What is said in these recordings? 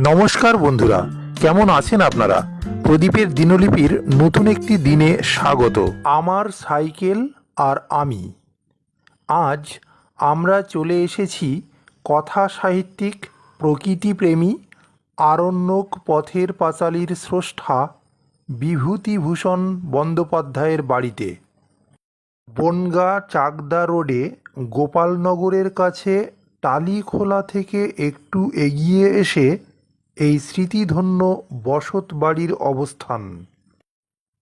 নমস্কার বন্ধুরা, কেমন আছেন আপনারা? প্রদীপের দিনলিপির নতুন একটি দিনে স্বাগত। আমার সাইকেল আর আমি। আজ আমরা চলে এসেছি কথা সাহিত্যিক, প্রকৃতিপ্রেমী, আরণ্যক পথের পাঁচালীর স্রষ্টা, বিভূতিভূষণ বন্দ্যোপাধ্যায়ের বাড়িতে। বনগা চাকদা রোডে গোপালনগরের কাছে টালিখোলা থেকে একটু এগিয়ে এসে এই স্মৃতিধন্য বসত বাড়ির অবস্থান।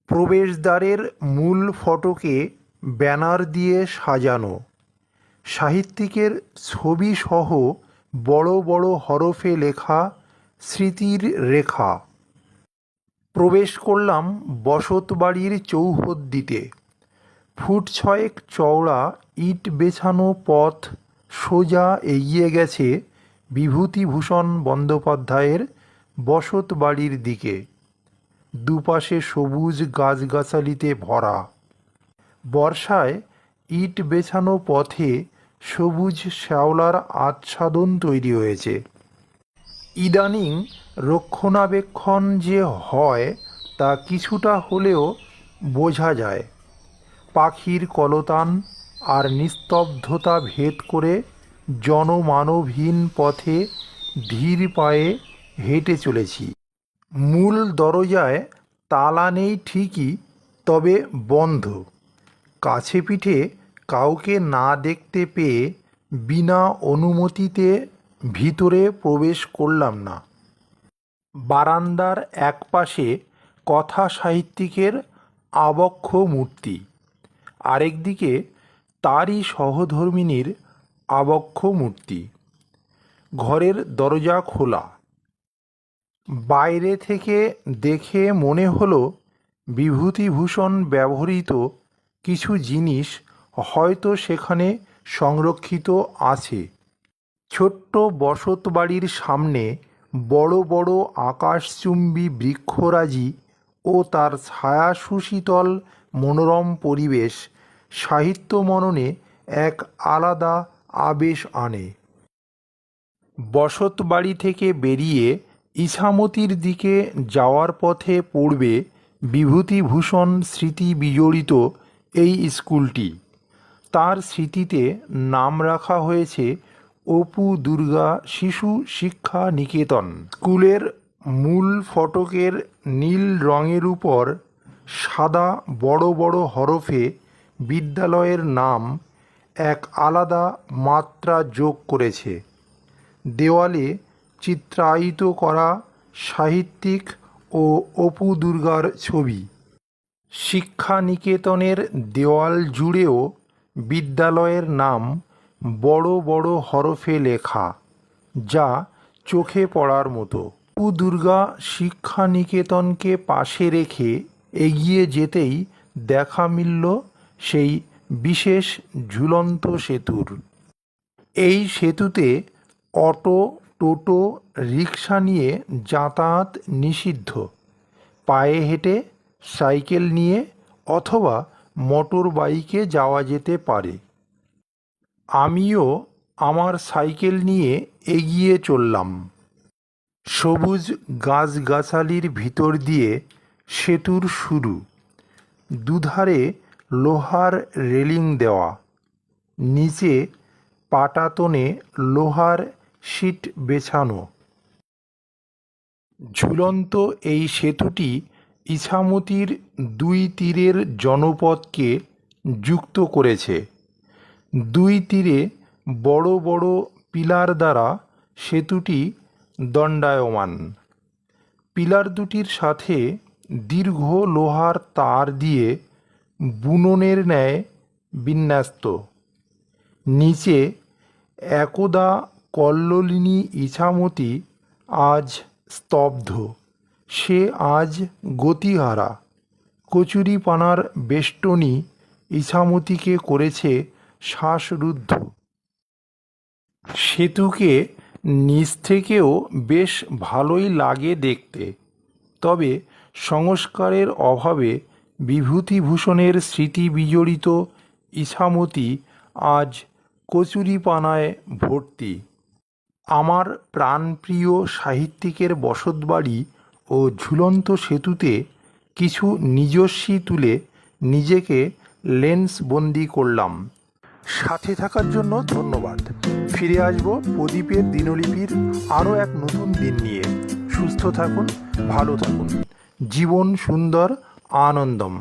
প্রবেশদ্বারের মূল ফটকে ব্যানার দিয়ে সাজানো। সাহিত্যিকের ছবি সহ বড় বড় হরফে লেখা স্মৃতির রেখা। প্রবেশ করলাম বসত বাড়ির চৌহদ্দিতে। ফুট ছয়েক চওড়া ইট বেছানো পথ সোজা এগিয়ে গেছে বিভূতিভূষণ বন্দ্যোপাধ্যায়ের বসত বাড়ির দিকে, দুপাশে সবুজ গাছগাছালিতে ভরা। বর্ষায় ইট বেছানো পথে সবুজ শ্যাওলার আচ্ছাদন তৈরি হয়েছে। ইদানিং রক্ষণাবেক্ষণ যে হয়, তা কিছুটা হলেও বোঝা যায়। পাখির কলতান আর নিস্তব্ধতা ভেদ করে জনমানবহীন পথে ধীর পায়ে হেঁটে চলেছি। মূল দরজায় তালা নেই ঠিকই, তবে বন্ধ। কাছে পিঠে কাউকে না দেখতে পেয়ে বিনা অনুমতিতে ভিতরে প্রবেশ করলাম না। বারান্দার একপাশে কথা সাহিত্যিকের আবক্ষ মূর্তি। আরেকদিকে তারই সহধর্মিনীর আবক্ষ মূর্তি। ঘরের দরজা খোলা। বাইরে থেকে দেখে মনে হলো বিভূতিভূষণ ব্যবহৃত কিছু জিনিস হয়তো সেখানে সংরক্ষিত আছে। ছোট্ট বসত বাড়ির সামনে বড় বড় আকাশচুম্বী বৃক্ষরাজি ও তার ছায়া সুশীতল মনোরম পরিবেশ, সাহিত্য মননে এক আলাদা আবেশ আনে। বসত বাড়ি থেকে বেরিয়ে ইছামতির দিকে যাওয়ার পথে পড়বে বিভূতিভূষণ স্মৃতি বিজড়িত এই স্কুলটি। তার স্মৃতিতে নাম রাখা হয়েছে অপু দুর্গা শিশু শিক্ষা নিকেতন। স্কুলের মূল ফটকের নীল রঙের উপর সাদা বড় বড় হরফে বিদ্যালয়ের নাম এক আলাদা মাত্রা যোগ করেছে। দেওয়ালে চিত্রায়িত করা সাহিত্যিক ও অপু দুর্গার ছবি। শিক্ষা নিকেতনের দেওয়াল জুড়েও বিদ্যালয়ের নাম বড় বড় হরফে লেখা, যা চোখে পড়ার মতো। অপু দুর্গা শিক্ষা নিকেতনকে পাশে রেখে এগিয়ে যেতেই দেখা মিলল সেই বিশেষ ঝুলন্ত সেতুর। এই সেতুতে অটো, টোটো রিক্সা নিয়ে যাতায়াত নিষিদ্ধ। পায়ে হেঁটে সাইকেল নিয়ে অথবা মোটর বাইকে যাওয়া যেতে পারে। আমিও আমার সাইকেল নিয়ে এগিয়ে চললাম। সবুজ গাছগাছালির ভিতর দিয়ে সেতুর শুরু। দুধারে লোহার রেলিং দেওয়া। নিচে পাটাতনে লোহার সিট বেছানো। ঝুলন্ত এই সেতুটি ইছামতির দুই তীরের জনপদকে যুক্ত করেছে। দুই তীরে বড় বড় পিলার দ্বারা সেতুটি দণ্ডায়মান। পিলার দুটির সাথে দীর্ঘ লোহার তার দিয়ে বুননের ন্যায় বিন্যস্ত। নিচে একদা কল্লোলিনী ইছামতি আজ স্তব্ধ। সে আজ গতিহারা। কচুরিপানার বেষ্টনী ইছামতিকে করেছে শ্বাসরুদ্ধ। সেতুকে নিচ থেকেও বেশ ভালোই লাগে দেখতে। তবে সংস্কারের অভাবে বিভূতিভূষণের স্মৃতি বিজড়িত ইছামতি আজ কচুরিপানায় ভর্তি। আমার প্রাণপ্রিয় সাহিত্যিকের বসতবাড়ি ও ঝুলন্ত সেতুতে কিছু নিজস্বী তুলে নিজেকে লেন্সবন্দি করলাম। সাথে থাকার জন্য ধন্যবাদ। ফিরে আসব প্রদীপের দিনলিপির আরও এক নতুন দিন নিয়ে। সুস্থ থাকুন, ভালো থাকুন। জীবন সুন্দর আনন্দম।